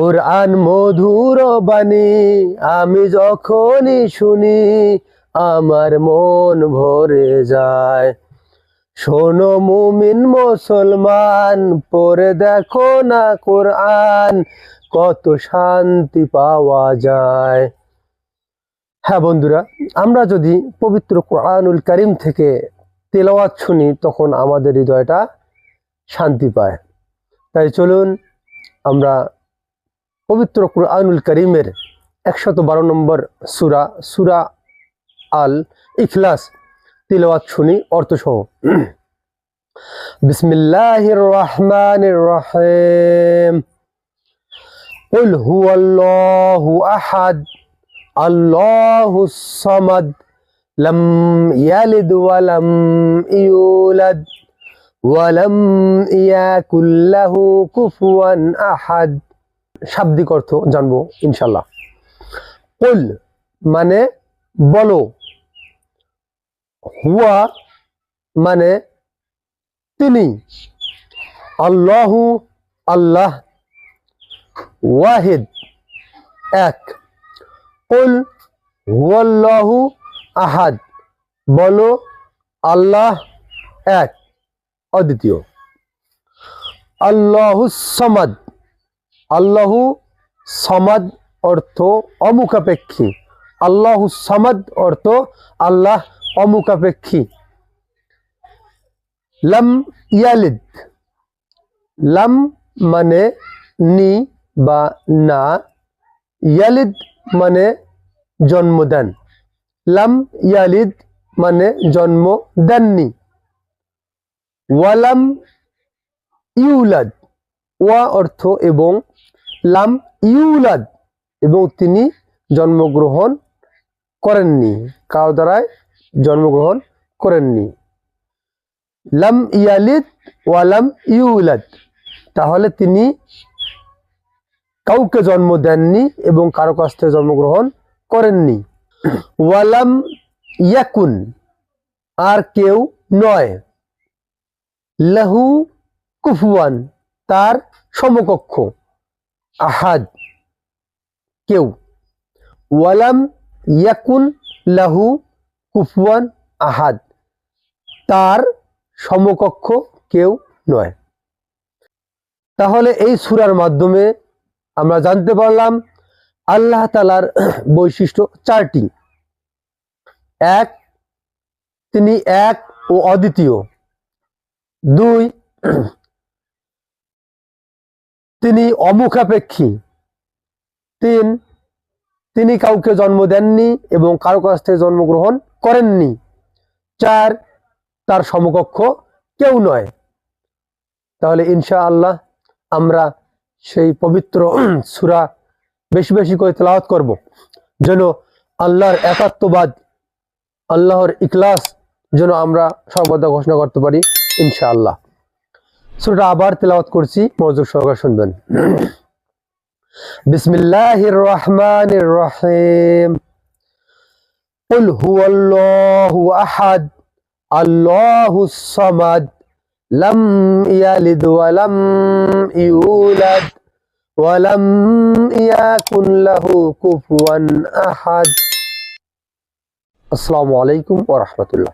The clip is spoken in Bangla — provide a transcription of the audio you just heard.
কোরআন মধুর বাণী আমি যখনই শুনি, আমার মন ভরে যায়। শোনো মুমিন মুসলমান, পড়ে দেখো না কোরআন, কত শান্তি পাওয়া যায়। হ্যাঁ বন্ধুরা, আমরা যদি পবিত্র কোরআনুল করিম থেকে তেলাওয়াত শুনি, তখন আমাদের হৃদয়টা শান্তি পায়। তাই চলুন, আমরা পবিত্র কোরআনুল করিমের একশত বারো নম্বর সুরা সুরা আল ইখলাস তিলাওয়াত শুনি অর্থসহ বিসমিল্লাহির রহমানির রহিম قل هو الله أحد الله الصمد لم يلد ولم يولد ولم يكن له كفوا أحد শাব্দিক অর্থ জানব ইনশাল্লাহ কুল মানে বলো। হুয়া মানে তিনি। আল্লাহ আল্লাহ ওয়াহিদ, এক। কুল হুয়াল্লাহু আহাদ, বলো আল্লাহ এক। অদ্বিতীয়। আল্লাহু সমাদ আল্লাহু সমাদ অর্থ অমুখাপেক্ষী। আল্লাহু সমাদ অর্থ আল্লাহ অমুখাপেক্ষী। লাম ইয়ালিদ। লাম মানে নি বা না। ইয়ালিদ মানে জন্ম দেন লাম ইয়ালিদ মানে জন্ম দেননি ওয়ালাম ইউলাদ। ওয়া অর্থ এবং লাম ইউলাদ এবং তিনি জন্মগ্রহণ করেননি, কারও দ্বারায় জন্মগ্রহণ করেননি। লাম ইয়ালিদ ওয়ালাম ইউলাদ, তাহলে তিনি কাউকে জন্ম দেননি এবং কারও কাছ থেকে জন্মগ্রহণ করেননি। ওয়ালাম ইয়াকুন, আর কেউ নয়। লাহু কুফুয়ান, তার সমকক্ষ। আহাদ। কেউ। ওয়ালাম ইয়াকুন লাহু কুফুয়ান আহাদ। তার সমকক্ষ কেউ নয়। তাহলে এই সুরার মাধ্যমে আমরা জানতে পারলাম আল্লাহ তালার বৈশিষ্ট্য চারটি। এক, তিনি এক ও অদ্বিতীয়। দুই তিনি অমুখাপেক্ষী। তিন, তিনি কাউকে জন্ম দেননি এবং কারও কাছ থেকে জন্মগ্রহণ করেননি। চার, তার সমকক্ষ কেউ নয়। তাহলে ইনশা আল্লাহ আমরা সেই পবিত্র সুরা বেশি বেশি করে তেলাওয়াত করব। যেন আল্লাহর একাত্মবাদ, আল্লাহর ইকলাস যেন আমরা সর্বদা ঘোষণা করতে পারি ইনশাআল্লাহ। সুরাটা আবার তেলাওয়াত করছি মনোযোগ সহকারে শুনবেন বিসমিল্লাহির রহমানির রহিম قل هو الله أحد الله الصمد لم يلد ولم يولد ولم يكن له كفوا أحد السلام عليكم ورحمة الله